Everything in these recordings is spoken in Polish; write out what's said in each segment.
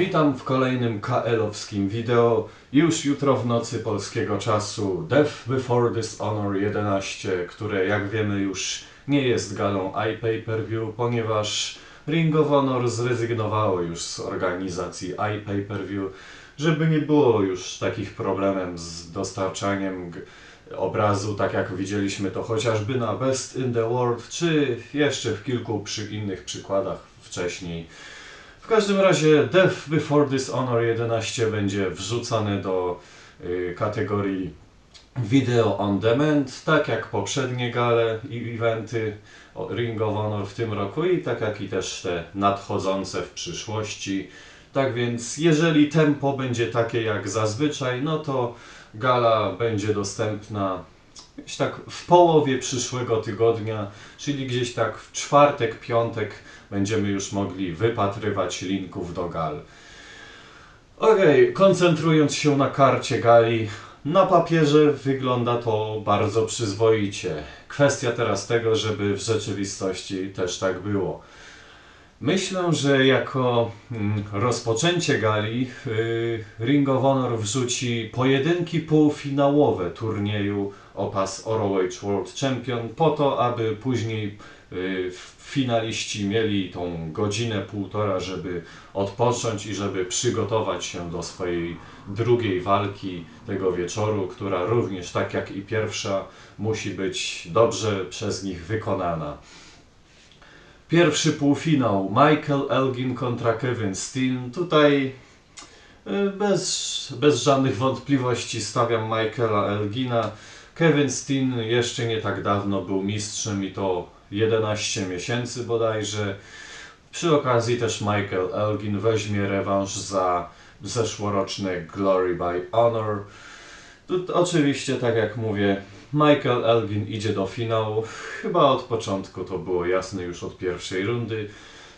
Witam w kolejnym KL-owskim wideo. Już jutro w nocy polskiego czasu Death Before Dishonor 11, które jak wiemy już nie jest galą iPay-Per-View, ponieważ Ring of Honor zrezygnowało już z organizacji iPay-Per-View, żeby nie było już takich problemów z dostarczaniem obrazu, tak jak widzieliśmy to chociażby na Best in the World, czy jeszcze w kilku przy innych przykładach wcześniej. W każdym razie Death Before Dishonor 11 będzie wrzucany do y, kategorii Video on Demand, tak jak poprzednie gale i eventy Ring of Honor w tym roku i tak jak i też te nadchodzące w przyszłości. Tak więc jeżeli tempo będzie takie jak zazwyczaj, no to gala będzie dostępna gdzieś tak w połowie przyszłego tygodnia, czyli gdzieś tak w czwartek, piątek będziemy już mogli wypatrywać linków do gal. Okej, koncentrując się na karcie gali, na papierze wygląda to bardzo przyzwoicie. Kwestia teraz tego, żeby w rzeczywistości też tak było. Myślę, że jako mm, rozpoczęcie gali y, Ring of Honor wrzuci pojedynki półfinałowe turnieju o pas ROH World Champion po to, aby później y, finaliści mieli tą godzinę, półtora, żeby odpocząć i żeby przygotować się do swojej drugiej walki tego wieczoru, która również, tak jak i pierwsza, musi być dobrze przez nich wykonana. Pierwszy półfinał Michael Elgin kontra Kevin Steen. Tutaj y, bez, bez żadnych wątpliwości stawiam Michaela Elgina. Kevin Steen jeszcze nie tak dawno był mistrzem i to 11 miesięcy bodajże. Przy okazji też Michael Elgin weźmie rewanż za zeszłoroczne Glory by Honor. Tu, oczywiście, tak jak mówię, Michael Elgin idzie do finału. Chyba od początku to było jasne już od pierwszej rundy.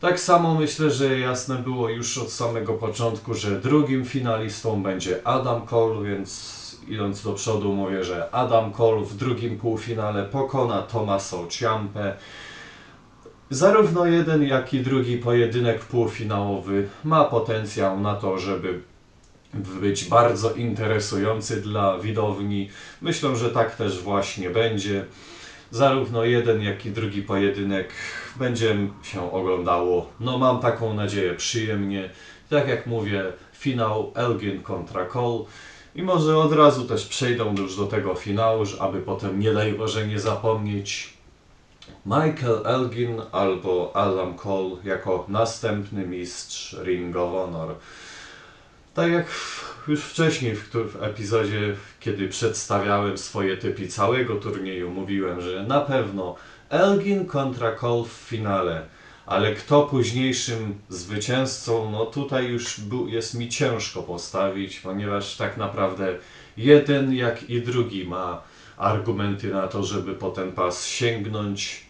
Tak samo myślę, że jasne było już od samego początku, że drugim finalistą będzie Adam Cole, więc idąc do przodu mówię, że Adam Cole w drugim półfinale pokona Tomaso Ciampę. Zarówno jeden, jak i drugi pojedynek półfinałowy ma potencjał na to, żeby być bardzo interesujący dla widowni. Myślę, że tak też właśnie będzie. Zarówno jeden, jak i drugi pojedynek będzie się oglądało, no mam taką nadzieję, przyjemnie. Tak jak mówię, finał Elgin kontra Cole. I może od razu też przejdą już do tego finału, aby potem nie daj Boże nie zapomnieć Michael Elgin albo Adam Cole jako następny mistrz Ring of Honor. Tak jak już wcześniej w, w epizodzie, kiedy przedstawiałem swoje typy całego turnieju, mówiłem, że na pewno Elgin kontra Cole w finale, ale kto późniejszym zwycięzcą, no tutaj już bu- jest mi ciężko postawić, ponieważ tak naprawdę jeden jak i drugi ma argumenty na to, żeby po ten pas sięgnąć.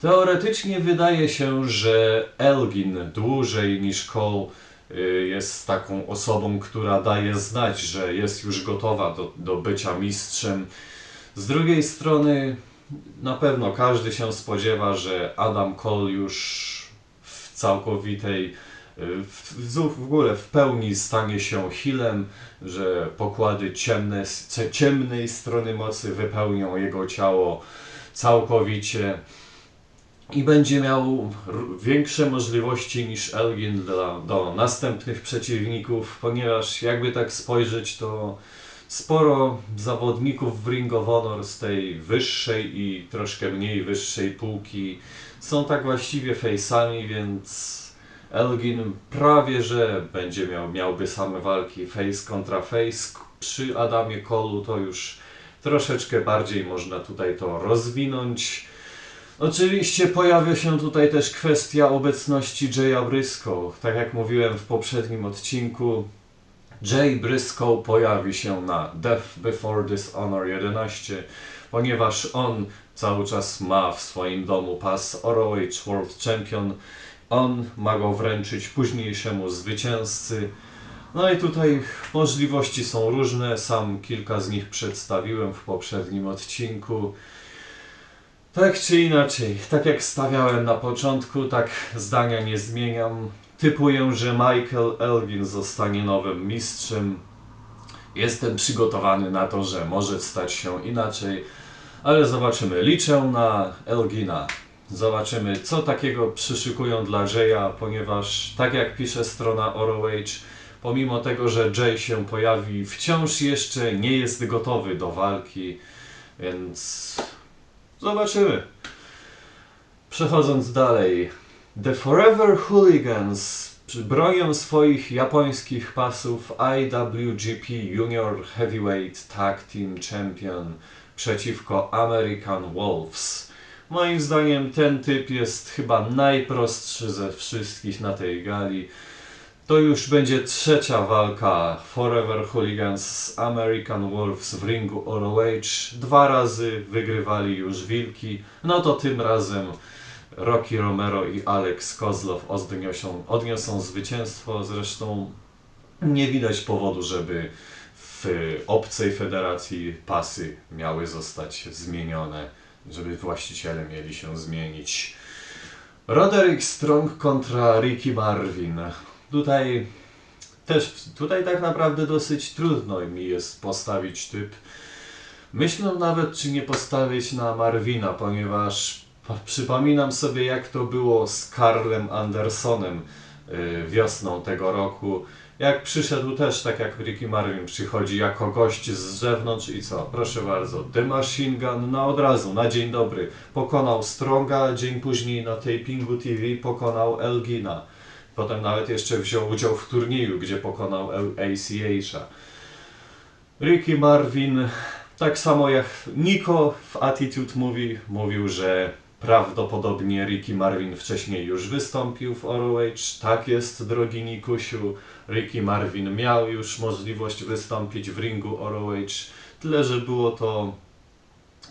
Teoretycznie wydaje się, że Elgin dłużej niż Cole y, jest taką osobą, która daje znać, że jest już gotowa do, do bycia mistrzem. Z drugiej strony, na pewno każdy się spodziewa, że Adam Cole już w całkowitej, y, w, w, ogóle w pełni stanie się healem, że pokłady ciemne, cie- ciemnej strony mocy wypełnią jego ciało całkowicie i będzie miał większe możliwości niż Elgin dla, do następnych przeciwników, ponieważ jakby tak spojrzeć, to sporo zawodników w Ring of Honor z tej wyższej i troszkę mniej wyższej półki są tak właściwie face'ami, więc Elgin prawie że będzie miał, miałby same walki face kontra face. Przy Adamie Colu to już troszeczkę bardziej można tutaj to rozwinąć. Oczywiście pojawia się tutaj też kwestia obecności Jaya Briscoe. Tak jak mówiłem w poprzednim odcinku, Jay Briscoe pojawi się na Death Before Dishonor 11, ponieważ on cały czas ma w swoim domu pas ROH World Champion. On ma go wręczyć późniejszemu zwycięzcy. No i tutaj możliwości są różne, sam kilka z nich przedstawiłem w poprzednim odcinku. Tak czy inaczej, tak jak stawiałem na początku, tak zdania nie zmieniam. Typuję, że Michael Elgin zostanie nowym mistrzem. Jestem przygotowany na to, że może stać się inaczej, ale zobaczymy. Liczę na Elgina. Zobaczymy, co takiego przyszykują dla Jaya, ponieważ tak jak pisze strona ROH, pomimo tego, że Jay się pojawi, wciąż jeszcze nie jest gotowy do walki, więc zobaczymy. Przechodząc dalej, The Forever Hooligans bronią swoich japońskich pasów IWGP Junior Heavyweight Tag Team Champion przeciwko American Wolves. Moim zdaniem ten typ jest chyba najprostszy ze wszystkich na tej gali. To już będzie trzecia walka Forever Hooligans z American Wolves w ringu ROH. Dwa razy wygrywali już wilki, no to tym razem Rocky Romero i Alex Kozlow odniosą, odniosą zwycięstwo. Zresztą nie widać powodu, żeby w obcej federacji pasy miały zostać zmienione, żeby właściciele mieli się zmienić. Roderick Strong kontra Ricky Marvin. Tutaj też, tutaj tak naprawdę dosyć trudno mi jest postawić typ. Myślę nawet, czy nie postawić na Marvina, ponieważ Przypominam sobie, jak to było z Karlem Andersonem y, wiosną tego roku. Jak przyszedł też, tak jak Ricky Marvin przychodzi jako gość z zewnątrz i co? Proszę bardzo, The Machine Gun na od razu, na dzień dobry. Pokonał Stronga, dzień później na tapingu TV pokonał Elgina. Potem nawet jeszcze wziął udział w turnieju, gdzie pokonał ACH-a. Ricky Marvin, tak samo jak Nico w Attitude Movie, mówił, że Prawdopodobnie Ricky Marvin wcześniej już wystąpił w ROH. Tak jest, drogi Nikusiu. Ricky Marvin miał już możliwość wystąpić w ringu ROH. Tyle, że było to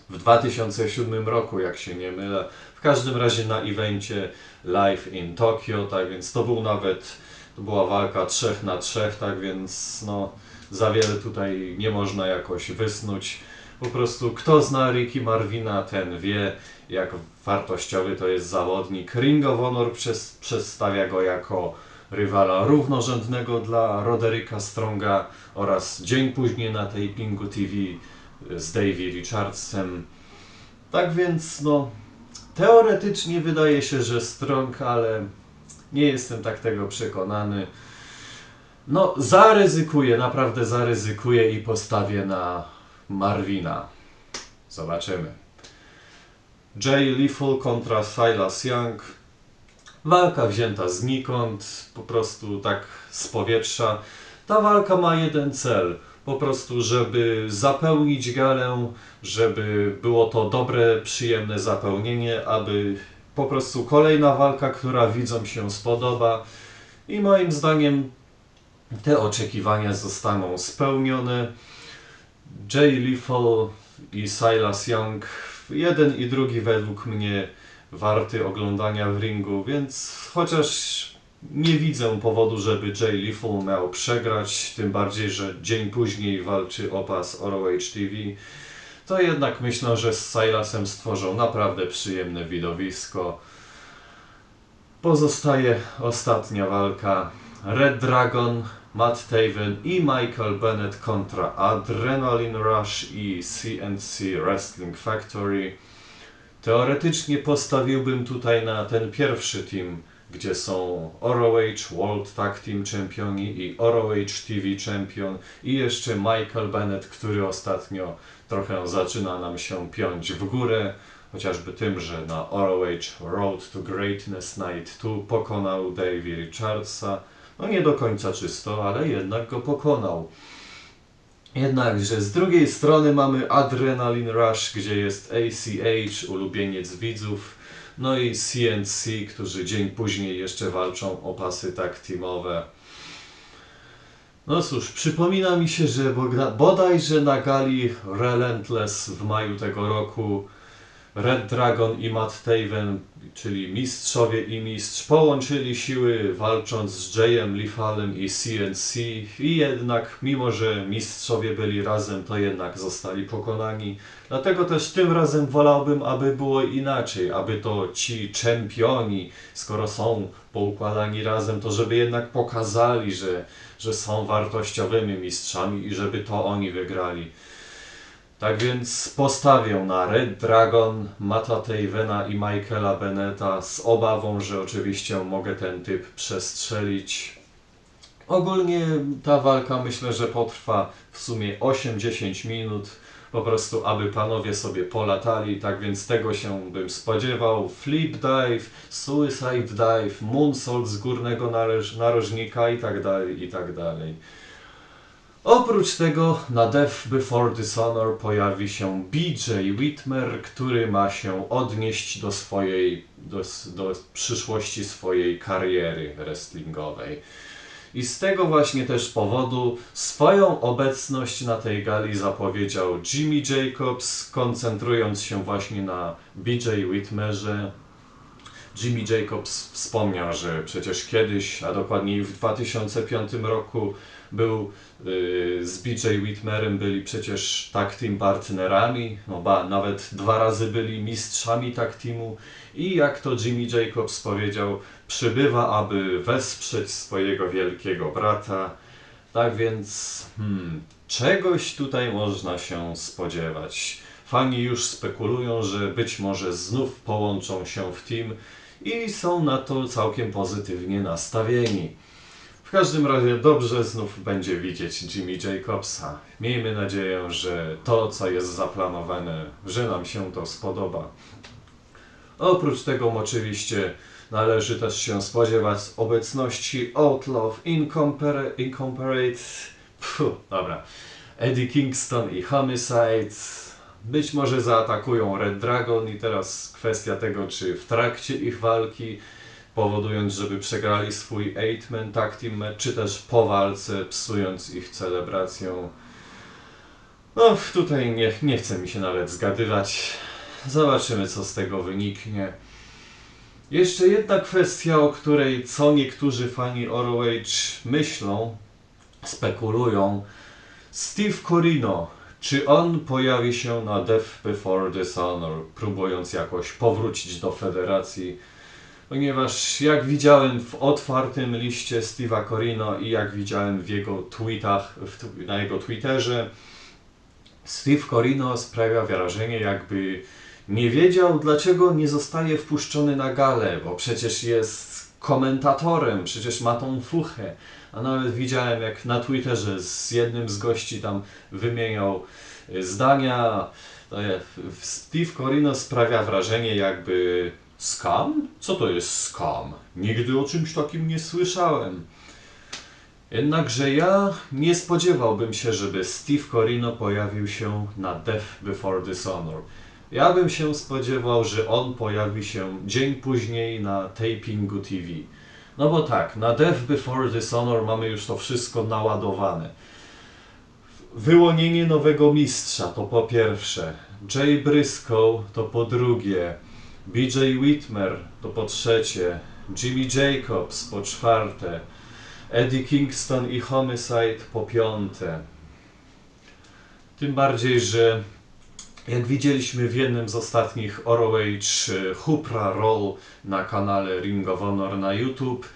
w 2007 roku, jak się nie mylę. W każdym razie na evencie Live in Tokyo, tak więc to był nawet, to była walka 3 na 3, tak więc no za wiele tutaj nie można jakoś wysnuć. Po prostu kto zna Ricky Marvina, ten wie, jak wartościowy to jest zawodnik. Ring of Honor przez, przedstawia go jako rywala równorzędnego dla Rodericka Stronga oraz dzień później na tapingu TV z Davey Richardsem. Tak więc, no, teoretycznie wydaje się, że Strong, ale nie jestem tak tego przekonany. No, zaryzykuję, naprawdę zaryzykuję i postawię na Marvina. Zobaczymy. Jay Lethal kontra Silas Young. Walka wzięta znikąd, po prostu tak z powietrza. Ta walka ma jeden cel. Po prostu, żeby zapełnić galę, żeby było to dobre, przyjemne zapełnienie, aby po prostu kolejna walka, która widzom się spodoba. I moim zdaniem te oczekiwania zostaną spełnione. Jay Lethal i Silas Young jeden i drugi według mnie warty oglądania w ringu, więc chociaż nie widzę powodu, żeby Jay Lethal miał przegrać, tym bardziej, że dzień później walczy o pas ROH TV, to jednak myślę, że z Silasem stworzą naprawdę przyjemne widowisko. Pozostaje ostatnia walka. Red Dragon, Matt Taven i Michael Bennett kontra Adrenaline Rush i CNC Wrestling Factory. Teoretycznie postawiłbym tutaj na ten pierwszy team, gdzie są ROH World Tag Team Championi i ROH TV Champion. I jeszcze Michael Bennett, który ostatnio trochę zaczyna nam się piąć w górę, chociażby tym, że na ROH Road to Greatness Night 2 pokonał Davey Richardsa, no nie do końca czysto, ale jednak go pokonał. Jednakże z drugiej strony mamy Adrenaline Rush, gdzie jest ACH, ulubieniec widzów, no i CNC, którzy dzień później jeszcze walczą o pasy tak teamowe. No cóż, przypomina mi się, że bodajże na gali Relentless w maju tego roku Red Dragon i Matt Taven, czyli mistrzowie i mistrz, połączyli siły walcząc z Jayem Lifalem i CNC i jednak, mimo że mistrzowie byli razem, to jednak zostali pokonani. Dlatego też tym razem wolałbym, aby było inaczej, aby to ci czempioni, skoro są poukładani razem, to żeby jednak pokazali, że, że są wartościowymi mistrzami i żeby to oni wygrali. Tak więc postawię na Red Dragon, Mata Tavena i Michaela Beneta z obawą, że oczywiście mogę ten typ przestrzelić. Ogólnie ta walka myślę, że potrwa w sumie 8-10 minut, po prostu aby panowie sobie polatali, tak więc tego się bym spodziewał. Flip dive, suicide dive, moonsault z górnego naroż- narożnika i tak dalej, i tak dalej. Oprócz tego na Death Before Dishonor pojawi się BJ Whitmer, który ma się odnieść do swojej, do, do przyszłości swojej kariery wrestlingowej. I z tego właśnie też powodu swoją obecność na tej gali zapowiedział Jimmy Jacobs, koncentrując się właśnie na BJ Whitmerze. Jimmy Jacobs wspomniał, że przecież kiedyś, a dokładniej w 2005 roku był yy, z BJ Whitmerem byli przecież tag team partnerami, no ba, nawet dwa razy byli mistrzami tag teamu i jak to Jimmy Jacobs powiedział, przybywa, aby wesprzeć swojego wielkiego brata. Tak więc, hmm, czegoś tutaj można się spodziewać. Fani już spekulują, że być może znów połączą się w team i są na to całkiem pozytywnie nastawieni. W każdym razie dobrze znów będzie widzieć Jimmy Jacobsa. Miejmy nadzieję, że to, co jest zaplanowane, że nam się to spodoba. Oprócz tego oczywiście należy też się spodziewać obecności Outlaw Incompar- Incomparate, dobra, Eddie Kingston i Homicide. Być może zaatakują Red Dragon i teraz kwestia tego, czy w trakcie ich walki, powodując, żeby przegrali swój 8-man tag team match, czy też po walce, psując ich celebrację. No, tutaj nie, nie chce mi się nawet zgadywać. Zobaczymy, co z tego wyniknie. Jeszcze jedna kwestia, o której co niektórzy fani ROH myślą, spekulują. Steve Corino, czy on pojawi się na Death Before Dishonor, próbując jakoś powrócić do federacji? Ponieważ jak widziałem w otwartym liście Steve'a Corino i jak widziałem w jego tweetach, w, na jego Twitterze, Steve Corino sprawia wrażenie, jakby nie wiedział, dlaczego nie zostaje wpuszczony na galę, bo przecież jest komentatorem, przecież ma tą fuchę. A nawet widziałem, jak na Twitterze z jednym z gości tam wymieniał y, zdania. Steve Corino sprawia wrażenie, jakby scam? Co to jest scam? Nigdy o czymś takim nie słyszałem. Jednakże ja nie spodziewałbym się, żeby Steve Corino pojawił się na Death Before Dishonor. Ja bym się spodziewał, że on pojawi się dzień później na tapingu TV. No bo tak, na Death Before Dishonor mamy już to wszystko naładowane. Wyłonienie nowego mistrza to po pierwsze, Jay Briscoe to po drugie, BJ Whitmer to po trzecie, Jimmy Jacobs po czwarte, Eddie Kingston i Homicide po piąte. Tym bardziej, że jak widzieliśmy w jednym z ostatnich ROH Hupra Roll na kanale Ring of Honor na YouTube,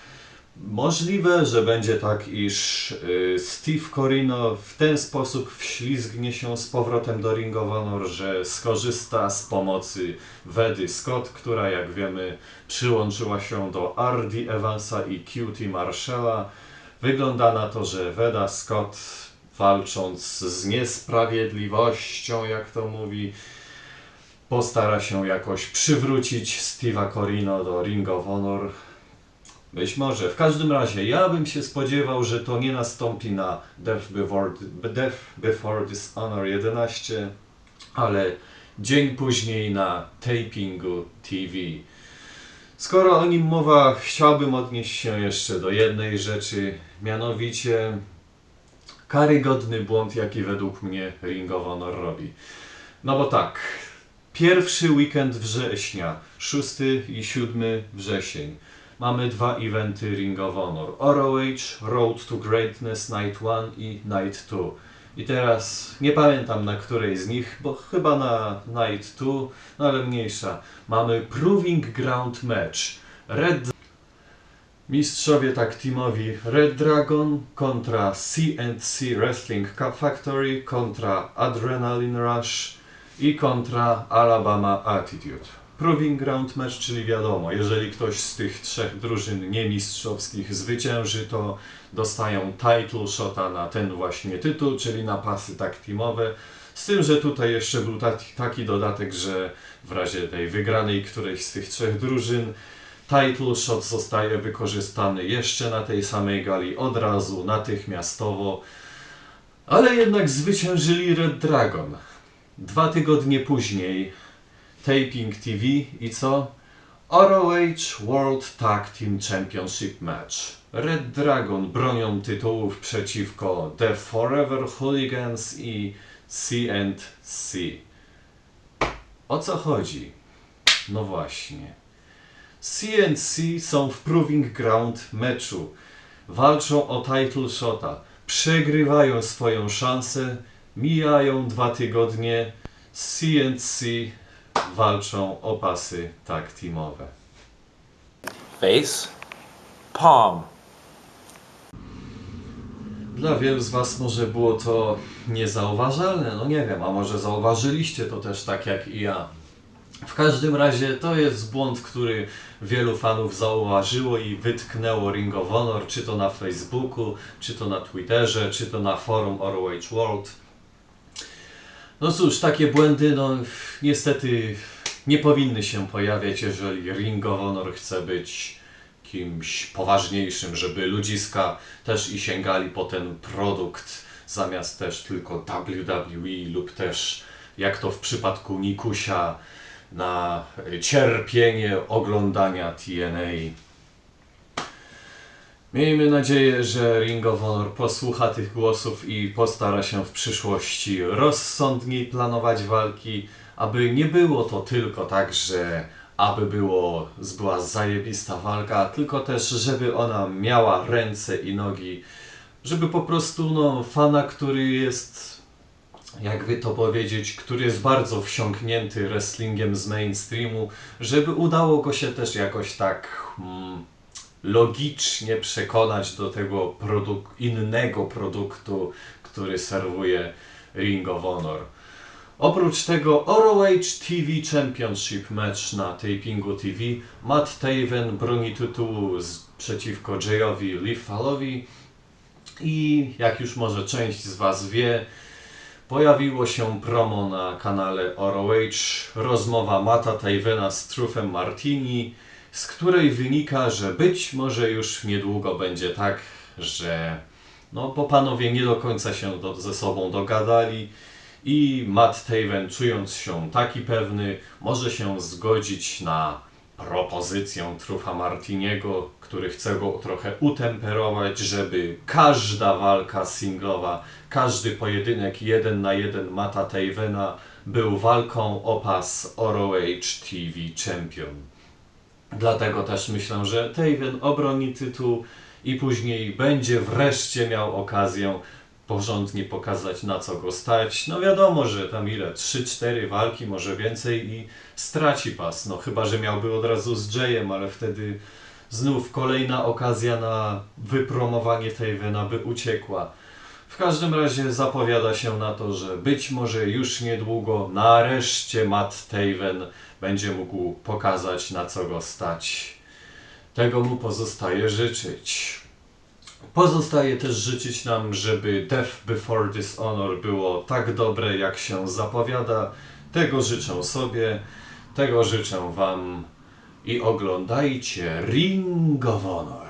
możliwe, że będzie tak, iż y, Steve Corino w ten sposób wślizgnie się z powrotem do Ring of Honor, że skorzysta z pomocy Wedy Scott, która jak wiemy przyłączyła się do RD Evansa i QT Marshalla. Wygląda na to, że Weda Scott walcząc z niesprawiedliwością, jak to mówi, postara się jakoś przywrócić Steve'a Corino do Ring of Honor. Być może. W każdym razie, ja bym się spodziewał, że to nie nastąpi na Death Before, Death Before Dishonor 11, ale dzień później na tapingu TV. Skoro o nim mowa, chciałbym odnieść się jeszcze do jednej rzeczy, mianowicie karygodny błąd, jaki według mnie Ring of Honor robi. No bo tak, Pierwszy weekend września, 6 i 7 wrzesień. Mamy dwa eventy Ring of Honor. ROH, Road to Greatness Night 1 i Night 2. I teraz nie pamiętam na której z nich, bo chyba na Night 2, no ale mniejsza. Mamy Proving Ground Match. Red Mistrzowie tak teamowi Red Dragon kontra C&C Wrestling Factory kontra Adrenaline Rush i kontra Alabama Attitude. Proving Ground Match, czyli wiadomo, jeżeli ktoś z tych trzech drużyn niemistrzowskich zwycięży, to dostają title shota na ten właśnie tytuł, czyli na pasy tak teamowe. Z tym, że tutaj jeszcze był taki, taki dodatek, że w razie tej wygranej którejś z tych trzech drużyn title shot zostaje wykorzystany jeszcze na tej samej gali od razu, natychmiastowo. Ale jednak zwyciężyli Red Dragon. Dwa tygodnie później Taping TV i co? ROH World Tag Team Championship Match. Red Dragon bronią tytułów przeciwko The Forever Hooligans i C&C. O co chodzi? No właśnie. CNC są w Proving Ground meczu. Walczą o title shota. Przegrywają swoją szansę. Mijają dwa tygodnie. CNC walczą o pasy tag teamowe. Face, palm. Dla wielu z Was może było to niezauważalne, no nie wiem, a może zauważyliście to też tak jak i ja. W każdym razie to jest błąd, który wielu fanów zauważyło i wytknęło Ring of Honor, czy to na Facebooku, czy to na Twitterze, czy to na forum ROH World. No cóż, takie błędy, no niestety nie powinny się pojawiać, jeżeli Ring of Honor chce być kimś poważniejszym, żeby ludziska też i sięgali po ten produkt, zamiast też tylko WWE lub też, jak to w przypadku Nikusia, na cierpienie oglądania TNA. Miejmy nadzieję, że Ring of Honor posłucha tych głosów i postara się w przyszłości rozsądniej planować walki, aby nie było to tylko tak, że aby było, była zajebista walka, tylko też, żeby ona miała ręce i nogi, żeby po prostu no, fana, który jest, jakby to powiedzieć, który jest bardzo wsiąknięty wrestlingiem z mainstreamu, żeby udało go się też jakoś tak mm, logicznie przekonać do tego produk- innego produktu, który serwuje Ring of Honor. Oprócz tego ROH TV Championship Match na tapingu TV Matt Taven broni tytułu z, przeciwko Jayowi Lethalowi i jak już może część z Was wie, pojawiło się promo na kanale ROH, rozmowa Mata Tavena z Trufem Martini, z której wynika, że być może już niedługo będzie tak, że no bo panowie nie do końca się do, ze sobą dogadali i Matt Taven czując się taki pewny może się zgodzić na propozycję Trufa Martiniego, który chce go trochę utemperować, żeby każda walka singlowa, każdy pojedynek jeden na jeden Mata Tavena był walką o pas ROH TV Champion. Dlatego też myślę, że Taven obroni tytuł i później będzie wreszcie miał okazję porządnie pokazać na co go stać. No wiadomo, że tam ile? 3-4 walki, może więcej i straci pas. No chyba, że miałby od razu z Jayem, ale wtedy znów kolejna okazja na wypromowanie Tavena by uciekła. W każdym razie zapowiada się na to, że być może już niedługo nareszcie Matt Taven będzie mógł pokazać na co go stać. Tego mu pozostaje życzyć. Pozostaje też życzyć nam, żeby Death Before Dishonor było tak dobre, jak się zapowiada. Tego życzę sobie, tego życzę Wam i oglądajcie Ring of Honor.